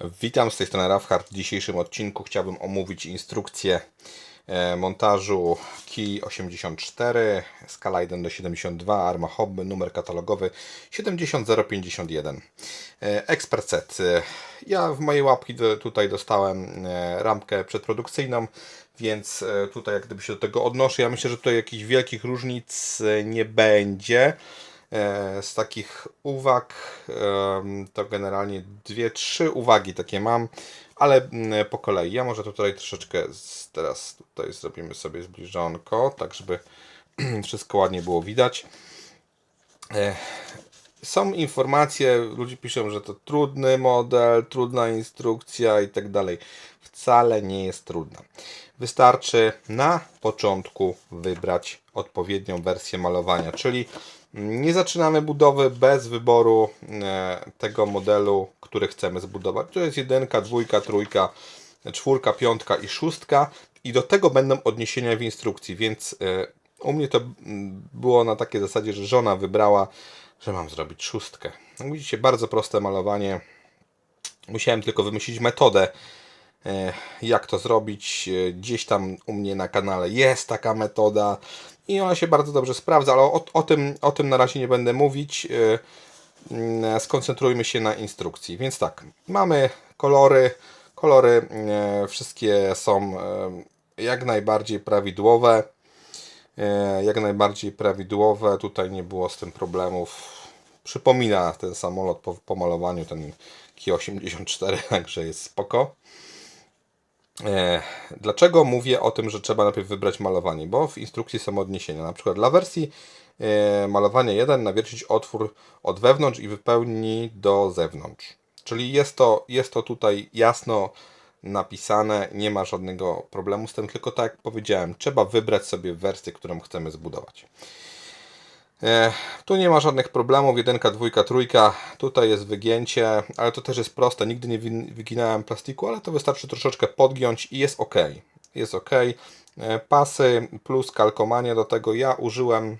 Witam z tej strony Rafhard. W dzisiejszym odcinku chciałbym omówić instrukcję e, montażu Key 84, skala 1 do 72, arma hobby, numer katalogowy 70051. E, Expert set. E, Ja w mojej łapki tutaj dostałem e, ramkę przedprodukcyjną, więc tutaj jak gdyby się do tego odnoszę. Ja myślę, że tutaj jakichś wielkich różnic nie będzie. E, Z takich uwag to generalnie dwie, trzy uwagi takie mam, ale mm, po kolei. Ja może tutaj troszeczkę teraz tutaj zrobimy sobie zbliżonko, tak żeby wszystko ładnie było widać. E, Są informacje, ludzie piszą, że to trudny model, trudna instrukcja i tak dalej. Wcale nie jest trudna. Wystarczy na początku wybrać odpowiednią wersję malowania, czyli nie zaczynamy budowy bez wyboru e, tego modelu, który chcemy zbudować. To jest jedynka, dwójka, trójka, czwórka, piątka i szóstka i do tego będą odniesienia w instrukcji, więc e, u mnie to było na takiej zasadzie, że żona wybrała, że mam zrobić szóstkę. Jak widzicie, bardzo proste malowanie. Musiałem tylko wymyślić metodę, jak to zrobić. E, Gdzieś tam u mnie na kanale jest taka metoda i ona się bardzo dobrze sprawdza, ale o, o, tym, o tym na razie nie będę mówić. E, mm, Skoncentrujmy się na instrukcji. Więc tak, mamy kolory. Kolory e, wszystkie są e, jak najbardziej prawidłowe. E, Jak najbardziej prawidłowe. Tutaj nie było z tym problemów. Przypomina ten samolot po pomalowaniu, ten Ki-84, także jest spoko. E, Dlaczego mówię o tym, że trzeba najpierw wybrać malowanie? Bo w instrukcji są odniesienia. Na przykład dla wersji e, malowania 1 nawiercić otwór od wewnątrz i wypełni do zewnątrz. Czyli jest to, jest to tutaj jasno napisane, nie ma żadnego problemu z tym, tylko tak jak powiedziałem, trzeba wybrać sobie wersję, którą chcemy zbudować. E, Tu nie ma żadnych problemów, jedynka, dwójka, trójka, tutaj jest wygięcie, ale to też jest proste, nigdy nie wyginałem plastiku, ale to wystarczy troszeczkę podgiąć i jest ok. Jest ok. E, Pasy plus kalkomania do tego ja użyłem,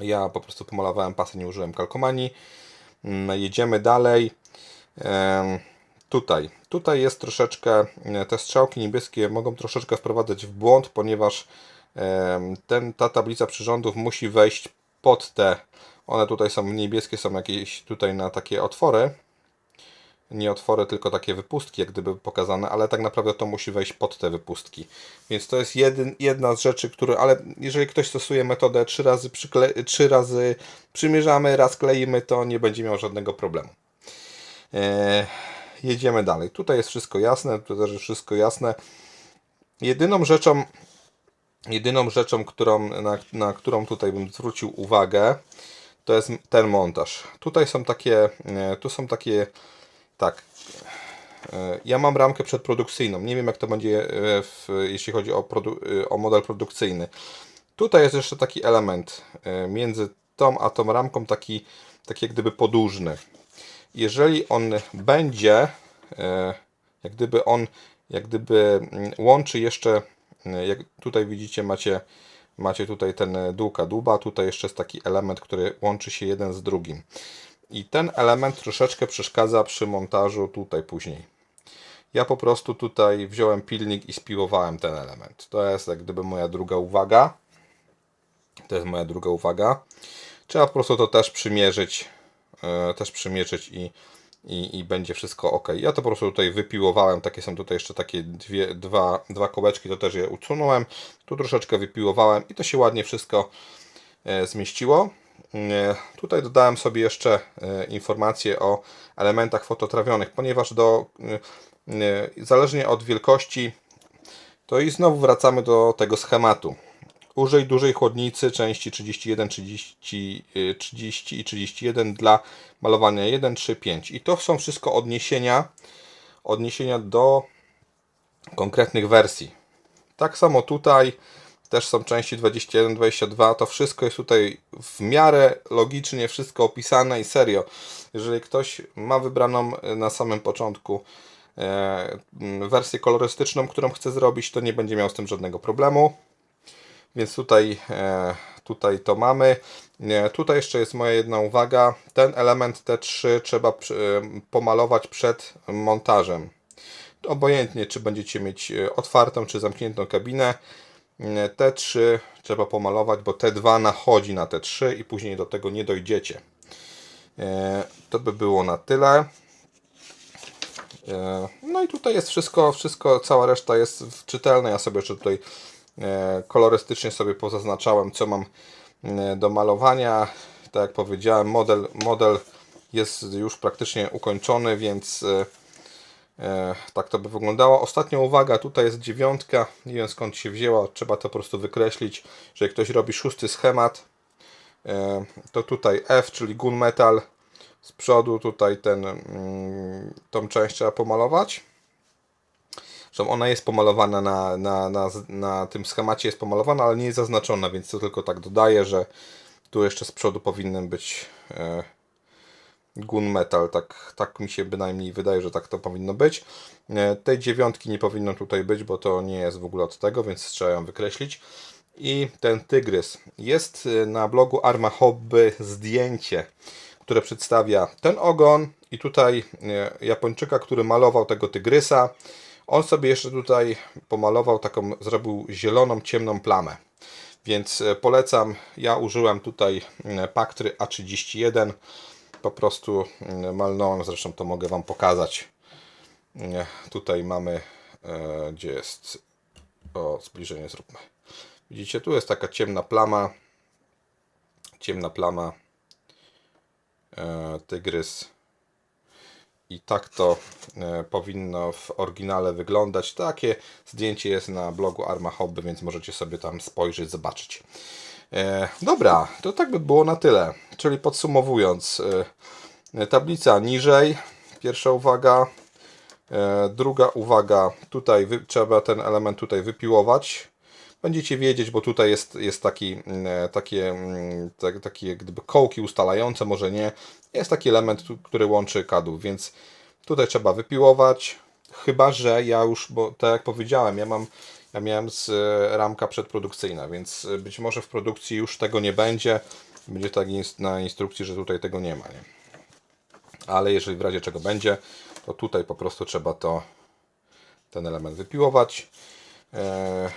ja po prostu pomalowałem pasy, nie użyłem kalkomanii. Mm, Jedziemy dalej. Em, Tutaj, tutaj jest troszeczkę, e, te strzałki niebieskie mogą troszeczkę wprowadzać w błąd, ponieważ ten, ta tablica przyrządów musi wejść pod te, one tutaj są niebieskie, są jakieś tutaj na takie otwory, nie otwory, tylko takie wypustki, jak gdyby pokazane, ale tak naprawdę to musi wejść pod te wypustki. Więc to jest jedyn, jedna z rzeczy, które, ale jeżeli ktoś stosuje metodę trzy razy, przykle, trzy razy przymierzamy, raz kleimy, to nie będzie miał żadnego problemu. E, jedziemy dalej. Tutaj jest wszystko jasne, tu też jest wszystko jasne. Jedyną rzeczą, jedyną rzeczą, którą, na, na którą tutaj bym zwrócił uwagę, to jest ten montaż. Tutaj są takie, e, tu są takie, tak, e, ja mam ramkę przedprodukcyjną. Nie wiem, jak to będzie, e, w, jeśli chodzi o, o model produkcyjny. Tutaj jest jeszcze taki element między tą a tą ramką, taki, taki jak gdyby podłużny. Jeżeli on będzie, jak gdyby on, jak gdyby mm, łączy jeszcze, jak tutaj widzicie, macie, macie tutaj ten długa duba, tutaj jeszcze jest taki element, który łączy się jeden z drugim. I ten element troszeczkę przeszkadza przy montażu tutaj później. Ja po prostu tutaj wziąłem pilnik i spiłowałem ten element. To jest jak gdyby moja druga uwaga. To jest moja druga uwaga. Trzeba po prostu to też przymierzyć, e, też przymierzyć i, i, i będzie wszystko ok. Ja to po prostu tutaj wypiłowałem, takie są tutaj jeszcze takie dwie, dwa, dwa kołeczki, to też je usunąłem. Tu troszeczkę wypiłowałem i to się ładnie wszystko e, zmieściło. E, Tutaj dodałem sobie jeszcze e, informacje o elementach fototrawionych, ponieważ do, zależnie od wielkości, to i znowu wracamy do tego schematu. Użyj dużej chłodnicy części 31, 30, y, 30 i 31 dla malowania 1, 3, 5. I to są wszystko odniesienia, odniesienia do konkretnych wersji. Tak samo tutaj też są części 21, 22. To wszystko jest tutaj w miarę logicznie wszystko opisane i serio. Jeżeli ktoś ma wybraną y, na samym początku e, mm, wersję kolorystyczną, którą chce zrobić, to nie będzie miał z tym żadnego problemu. Więc tutaj, e, tutaj to mamy. Nie, tutaj jeszcze jest moja jedna uwaga. Ten element T3 trzeba e, pomalować przed montażem. Obojętnie, czy będziecie mieć e, otwartą, czy zamkniętą kabinę. E, T3 trzeba pomalować, bo T2 nachodzi na T3 i później do tego nie dojdziecie. E, To by było na tyle. E, No i tutaj jest wszystko, wszystko, cała reszta jest czytelna. Ja sobie jeszcze tutaj e, kolorystycznie sobie pozaznaczałem, co mam e, do malowania. Tak jak powiedziałem, model, model jest już praktycznie ukończony, więc e, e, tak to by wyglądało. Ostatnia uwaga, tutaj jest dziewiątka, nie wiem skąd się wzięła, trzeba to po prostu wykreślić, że jak ktoś robi szósty schemat, e, to tutaj F, czyli gunmetal, z przodu tutaj ten, mm, tą część trzeba pomalować. Zresztą ona jest pomalowana na, na, na, na tym schemacie, jest pomalowana, ale nie jest zaznaczona, więc to tylko tak dodaję, że tu jeszcze z przodu powinien być e, gunmetal, tak, tak mi się bynajmniej wydaje, że tak to powinno być. E, tej dziewiątki nie powinno tutaj być, bo to nie jest w ogóle od tego, więc trzeba ją wykreślić. I ten tygrys. Jest e, na blogu Arma Hobby zdjęcie, które przedstawia ten ogon i tutaj e, Japończyka, który malował tego tygrysa. On sobie jeszcze tutaj pomalował taką, zrobił zieloną, ciemną plamę. Więc e, polecam. Ja użyłem tutaj e, Paktry A31. Po prostu e, malnąłem, zresztą to mogę Wam pokazać. Tutaj mamy, gdzie jest, o zbliżenie zróbmy. Widzicie, tu jest taka ciemna plama, ciemna plama, tygrys i tak to e, powinno w oryginale wyglądać. Takie zdjęcie jest na blogu Arma Hobby, więc możecie sobie tam spojrzeć, zobaczyć. E, dobra, to tak by było na tyle. Czyli podsumowując, e, tablica niżej, pierwsza uwaga. Druga uwaga, tutaj trzeba ten element tutaj wypiłować. Będziecie wiedzieć, bo tutaj jest, jest taki, mm, takie, mm, tak, takie gdyby kołki ustalające, może nie. Jest taki element, który łączy kadłub, więc tutaj trzeba wypiłować. Chyba, że ja już, bo tak jak powiedziałem, ja mam, ja miałem z e, ramka przedprodukcyjna, więc e, być może w produkcji już tego nie będzie. Będzie tak na instrukcji, że tutaj tego nie ma. Nie? Ale jeżeli w razie czego będzie, to tutaj po prostu trzeba to ten element wypiłować. E,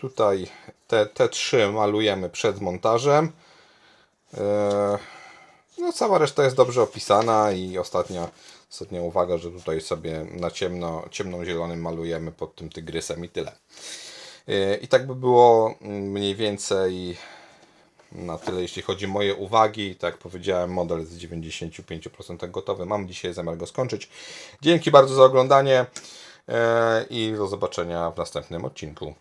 tutaj te, te trzy malujemy przed montażem. E, no cała reszta jest dobrze opisana i ostatnia, ostatnia uwaga, że tutaj sobie na ciemno, ciemną zielonym malujemy pod tym tygrysem i tyle. E, I tak by było mm, mniej więcej na tyle, jeśli chodzi o moje uwagi. Tak jak powiedziałem, model w 95% gotowy. Mam dzisiaj zamiar go skończyć. Dzięki bardzo za oglądanie e, i do zobaczenia w następnym odcinku.